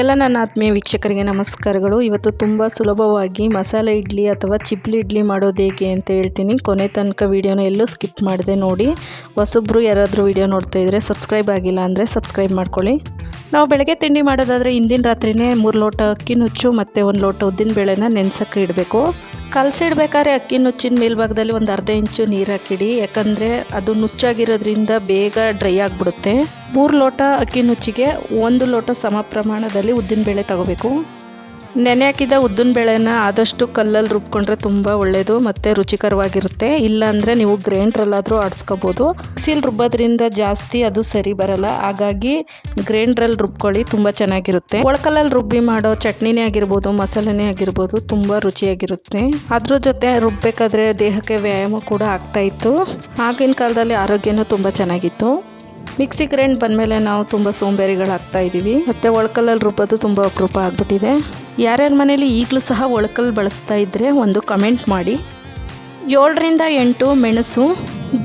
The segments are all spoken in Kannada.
ಎಲ್ಲ ನನ್ನ ಆತ್ಮೀಯ ವೀಕ್ಷಕರಿಗೆ ನಮಸ್ಕಾರಗಳು. ಇವತ್ತು ತುಂಬ ಸುಲಭವಾಗಿ ಮಸಾಲೆ ಇಡ್ಲಿ ಅಥವಾ ಚಿಪ್ಲಿ ಇಡ್ಲಿ ಮಾಡೋದು ಹೇಗೆ ಅಂತ ಹೇಳ್ತೀನಿ. ಕೊನೆ ತನಕ ವೀಡಿಯೋನ ಎಲ್ಲೂ ಸ್ಕಿಪ್ ಮಾಡಿದೆ ನೋಡಿ. ಹೊಸೊಬ್ಬರು ಯಾರಾದರೂ ವೀಡಿಯೋ ನೋಡ್ತಾ ಇದ್ದರೆ ಸಬ್ಸ್ಕ್ರೈಬ್ ಆಗಿಲ್ಲ ಅಂದರೆ ಸಬ್ಸ್ಕ್ರೈಬ್ ಮಾಡ್ಕೊಳ್ಳಿ. ನಾವು ಬೆಳಗ್ಗೆ ತಿಂಡಿ ಮಾಡೋದಾದರೆ ಹಿಂದಿನ ರಾತ್ರಿನೇ ಮೂರು ಲೋಟ ಅಕ್ಕಿ ನುಚ್ಚು ಮತ್ತು ಒಂದು ಲೋಟ ಉದ್ದಿನ ಬೇಳೆನ ನೆನೆಸೋಕ್ಕೆ ಇಡಬೇಕು. ಕಲಸಿಡ್ಬೇಕಾದ್ರೆ ಅಕ್ಕಿ ನುಚ್ಚಿನ ಮೇಲ್ಭಾಗದಲ್ಲಿ ಒಂದು ಅರ್ಧ ಇಂಚು ನೀರು ಹಾಕಿಡಿ. ಯಾಕಂದರೆ ಅದು ನುಚ್ಚಾಗಿರೋದ್ರಿಂದ ಬೇಗ ಡ್ರೈ ಆಗಿಬಿಡುತ್ತೆ. ಮೂರು ಲೋಟ ಅಕ್ಕಿ ನುಚ್ಚಿಗೆ ಒಂದು ಲೋಟ ಸಮ ಪ್ರಮಾಣದಲ್ಲಿ ಉದ್ದಿನಬೇಳೆ ತಗೋಬೇಕು. ನೆನೆ ಹಾಕಿದ ಉದ್ದಿನ ಬೇಳೆನ ಆದಷ್ಟು ಕಲ್ಲಲ್ಲಿ ರುಬ್ಕೊಂಡ್ರೆ ತುಂಬ ಒಳ್ಳೆಯದು ಮತ್ತು ರುಚಿಕರವಾಗಿರುತ್ತೆ. ಇಲ್ಲಾಂದರೆ ನೀವು ಗ್ರೈಂಡ್ರಲ್ಲಾದರೂ ಆಡಿಸ್ಕೋಬೋದು. ಮಿಕ್ಸಿಲ್ ರುಬ್ಬೋದ್ರಿಂದ ಜಾಸ್ತಿ ಅದು ಸರಿ ಬರಲ್ಲ. ಹಾಗಾಗಿ ಗ್ರೈಂಡ್ರಲ್ಲಿ ರುಬ್ಕೊಳ್ಳಿ, ತುಂಬ ಚೆನ್ನಾಗಿರುತ್ತೆ. ಒಳಕಲ್ಲಲ್ಲಿ ರುಬ್ಬಿ ಮಾಡೋ ಚಟ್ನಿನೇ ಆಗಿರ್ಬೋದು, ಮಸಾಲೆನೇ ಆಗಿರ್ಬೋದು, ತುಂಬ ರುಚಿಯಾಗಿರುತ್ತೆ. ಅದ್ರ ಜೊತೆ ರುಬ್ಬೇಕಾದ್ರೆ ದೇಹಕ್ಕೆ ವ್ಯಾಯಾಮ ಕೂಡ ಆಗ್ತಾಯಿತ್ತು ಆಗಿನ ಕಾಲದಲ್ಲಿ ಆರೋಗ್ಯನೂ ತುಂಬ ಚೆನ್ನಾಗಿತ್ತು. ಮಿಕ್ಸಿ ಗ್ರೈಂಡ್ ಬಂದಮೇಲೆ ನಾವು ತುಂಬ ಸೋಂಬೇರಿಗಳಾಗ್ತಾ ಇದ್ದೀವಿ. ಮತ್ತು ಒಳಕಲ್ಲಲ್ಲಿ ರುಬ್ಬೋದು ತುಂಬ ಅಪರೂಪ ಆಗಿಬಿಟ್ಟಿದೆ. ಯಾರ್ಯಾರ ಮನೇಲಿ ಈಗಲೂ ಸಹ ಒಳಕಲ್ಲು ಬಳಸ್ತಾ ಇದ್ದರೆ ಒಂದು ಕಮೆಂಟ್ ಮಾಡಿ. ಏಳರಿಂದ ಎಂಟು ಮೆಣಸು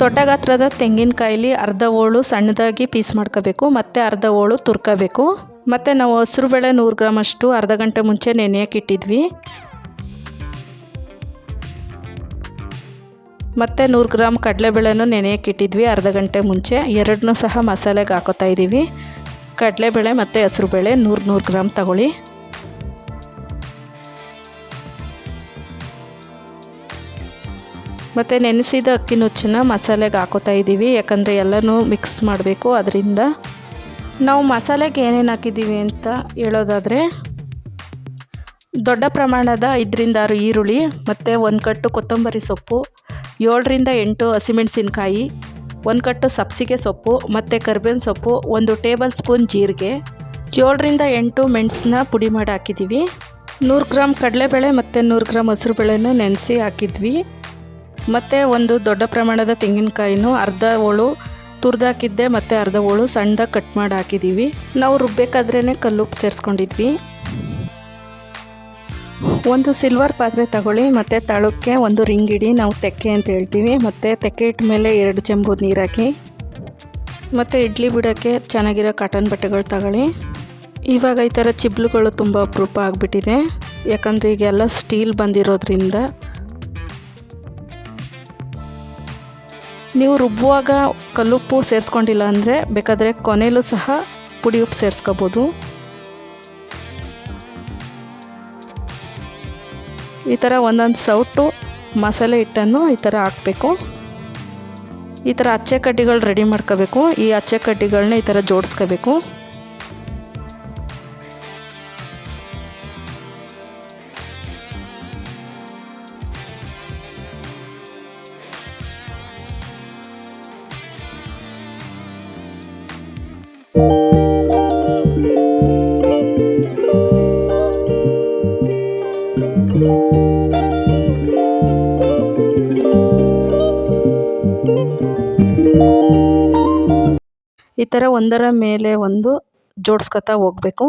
ದೊಡ್ಡ ಗಾತ್ರದ ತೆಂಗಿನಕಾಯಿಲಿ ಅರ್ಧ ಹೋಳು ಸಣ್ಣದಾಗಿ ಪೀಸ್ ಮಾಡ್ಕೋಬೇಕು, ಮತ್ತು ಅರ್ಧ ಹೋಳು ತುರ್ಕೋಬೇಕು. ಮತ್ತು ನಾವು ಹಸಿರು ಬೇಳೆ ನೂರು ಗ್ರಾಮಷ್ಟು ಅರ್ಧ ಗಂಟೆ ಮುಂಚೆ ನೆನೆಯಕ್ಕೆ ಇಟ್ಟಿದ್ವಿ. ಮತ್ತು ನೂರು ಗ್ರಾಮ್ ಕಡಲೆಬೇಳೆನೂ ನೆನೆಯಕ್ಕೆ ಇಟ್ಟಿದ್ವಿ ಅರ್ಧ ಗಂಟೆ ಮುಂಚೆ. ಎರಡನ್ನೂ ಸಹ ಮಸಾಲೆಗೆ ಹಾಕೋತಾ ಇದ್ದೀವಿ. ಕಡಲೆಬೇಳೆ ಮತ್ತು ಹೆಸ್ರುಬೇಳೆ ನೂರು ನೂರು ಗ್ರಾಮ್ ತಗೊಳ್ಳಿ. ಮತ್ತು ನೆನೆಸಿದ ಅಕ್ಕಿ ನುಚ್ಚನ್ನ ಮಸಾಲೆಗೆ ಹಾಕೋತಾ ಇದ್ದೀವಿ. ಯಾಕಂದರೆ ಎಲ್ಲನೂ ಮಿಕ್ಸ್ ಮಾಡಬೇಕು. ಅದರಿಂದ ನಾವು ಮಸಾಲೆಗೆ ಏನೇನು ಹಾಕಿದ್ದೀವಿ ಅಂತ ಹೇಳೋದಾದರೆ ದೊಡ್ಡ ಪ್ರಮಾಣದ ಐದರಿಂದ ಆರು ಈರುಳ್ಳಿ, ಮತ್ತು ಒಂದು ಕಟ್ಟು ಕೊತ್ತಂಬರಿ ಸೊಪ್ಪು ಏಳರಿಂದ ಎಂಟು ಹಸಿಮೆಣಸಿನ್ಕಾಯಿ, ಒಂದು ಕಟ್ಟು ಸಬ್ಸಿಗೆ ಸೊಪ್ಪು ಮತ್ತು ಕರ್ಬೇವಿನ ಸೊಪ್ಪು, ಒಂದು ಟೇಬಲ್ ಸ್ಪೂನ್ ಜೀರಿಗೆ, ಏಳರಿಂದ ಎಂಟು ಮೆಣಸನ್ನ ಪುಡಿ ಮಾಡಿ ಹಾಕಿದ್ದೀವಿ ನೂರು ಗ್ರಾಮ್ ಕಡಲೆಬೇಳೆ ಮತ್ತು ನೂರು ಗ್ರಾಮ್ ಬೇಳೆನ ನೆನೆಸಿ ಹಾಕಿದ್ವಿ. ಮತ್ತು ಒಂದು ದೊಡ್ಡ ಪ್ರಮಾಣದ ತೆಂಗಿನಕಾಯಿನೂ ಅರ್ಧ ಹೋಳು ತುರಿದಾಕಿದ್ದೆ ಮತ್ತು ಅರ್ಧ ಹೋಳು ಸಣ್ಣದಾಗಿ ಕಟ್ ಮಾಡಿ ಹಾಕಿದ್ದೀವಿ ನಾವು ರುಬ್ಬೇಕಾದ್ರೇ ಕಲ್ಲುಪ್ಪು ಸೇರಿಸ್ಕೊಂಡಿದ್ವಿ. ಒಂದು ಸಿಲ್ವರ್ ಪಾತ್ರೆ ತಗೊಳ್ಳಿ, ಮತ್ತು ತಳಕ್ಕೆ ಒಂದು ರಿಂಗ್ ಇಡಿ. ನಾವು ತೆಕ್ಕೆ ಅಂತ ಹೇಳ್ತೀವಿ. ಮತ್ತು ತೆಕ್ಕೆ ಇಟ್ಟ ಮೇಲೆ ಎರಡು ಚೆಂಬು ನೀರು ಹಾಕಿ, ಮತ್ತು ಇಡ್ಲಿ ಬಿಡೋಕ್ಕೆ ಚೆನ್ನಾಗಿರೋ ಕಾಟನ್ ಬಟ್ಟೆಗಳು ತಗೊಳ್ಳಿ. ಇವಾಗ ಈ ಥರ ಚಿಬ್ಲುಗಳು ತುಂಬ ಅಪರೂಪ ಆಗಿಬಿಟ್ಟಿದೆ. ಯಾಕಂದರೆ ಈಗೆಲ್ಲ ಸ್ಟೀಲ್ ಬಂದಿರೋದ್ರಿಂದ. ನೀವು ರುಬ್ಬುವಾಗ ಕಲ್ಲುಪ್ಪು ಸೇರಿಸ್ಕೊಂಡಿಲ್ಲ ಅಂದರೆ ಬೇಕಾದರೆ ಕೊನೆಯಲ್ಲೂ ಸಹ ಪುಡಿ ಉಪ್ಪು ಸೇರಿಸ್ಕೋಬೋದು. ಈ ಥರ ಒಂದೊಂದು ಸೌಟು ಮಸಾಲೆ ಹಿಟ್ಟನ್ನು ಈ ಥರ ಹಾಕಬೇಕು. ಈ ಥರ ಅಚ್ಚೆ ಕಡ್ಡಿಗಳು ರೆಡಿ ಮಾಡ್ಕೋಬೇಕು. ಈ ಅಚ್ಚೆ ಕಡ್ಡಿಗಳನ್ನ ಈ ಥರ ಜೋಡಿಸ್ಕೋಬೇಕು. ಈ ಥರ ಒಂದರ ಮೇಲೆ ಒಂದು ಜೋಡಿಸ್ಕೊತಾ ಹೋಗಬೇಕು.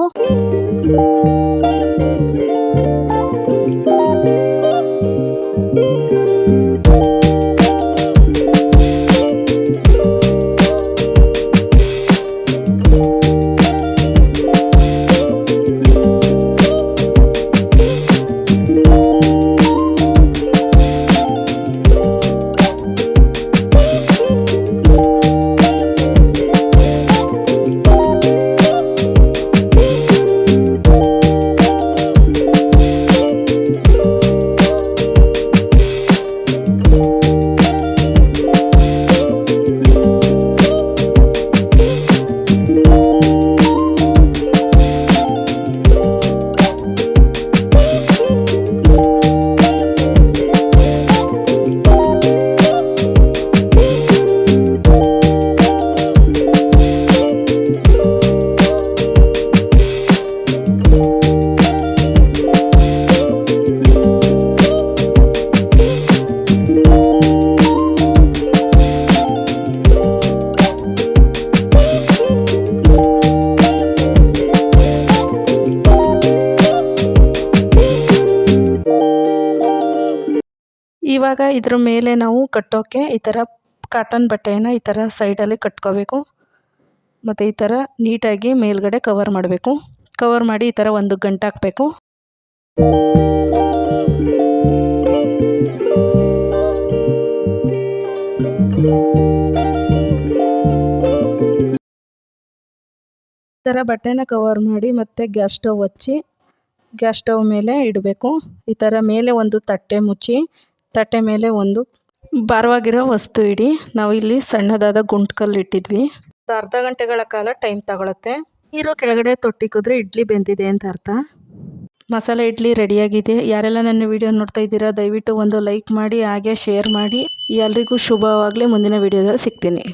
ಇವಾಗ ಇದ್ರ ಮೇಲೆ ನಾವು ಕಟ್ಟೋಕ್ಕೆ ಈ ಥರ ಕಾಟನ್ ಬಟ್ಟೆಯನ್ನು ಈ ಥರ ಸೈಡಲ್ಲಿ ಕಟ್ಕೋಬೇಕು. ಮತ್ತು ಈ ಥರ ನೀಟಾಗಿ ಮೇಲ್ಗಡೆ ಕವರ್ ಮಾಡಬೇಕು. ಕವರ್ ಮಾಡಿ ಈ ಥರ ಒಂದು ಗಂಟೆ ಹಾಕಬೇಕು. ಈ ಥರ ಬಟ್ಟೆನ ಕವರ್ ಮಾಡಿ ಮತ್ತೆ ಗ್ಯಾಸ್ ಸ್ಟವ್ ಹಚ್ಚಿ ಗ್ಯಾಸ್ ಸ್ಟವ್ ಮೇಲೆ ಇಡಬೇಕು. ಈ ಥರ ಮೇಲೆ ಒಂದು ತಟ್ಟೆ ಮುಚ್ಚಿ ತಟ್ಟೆ ಮೇಲೆ ಒಂದು ಭಾರವಾಗಿರೋ ವಸ್ತು ಇಡಿ. ನಾವು ಇಲ್ಲಿ ಸಣ್ಣದಾದ ಗುಂಟ್ ಕಲ್ಲು ಇಟ್ಟಿದ್ವಿ ಅರ್ಧ ಗಂಟೆಗಳ ಕಾಲ ಟೈಮ್ ತಗೊಳತ್ತೆ. ನೀರು ಕೆಳಗಡೆ ತೊಟ್ಟಿಕ್ಕಿದ್ರೆ ಇಡ್ಲಿ ಬೆಂದಿದೆ ಅಂತ ಅರ್ಥ. ಮಸಾಲೆ ಇಡ್ಲಿ ರೆಡಿಯಾಗಿದೆ. ಯಾರೆಲ್ಲ ನನ್ನ ವಿಡಿಯೋ ನೋಡ್ತಾ ಇದ್ದೀರಾ, ದಯವಿಟ್ಟು ಒಂದು ಲೈಕ್ ಮಾಡಿ, ಹಾಗೆ ಶೇರ್ ಮಾಡಿ. ಎಲ್ರಿಗೂ ಶುಭವಾಗಲಿ. ಮುಂದಿನ ವಿಡಿಯೋದಲ್ಲಿ ಸಿಗ್ತೀನಿ.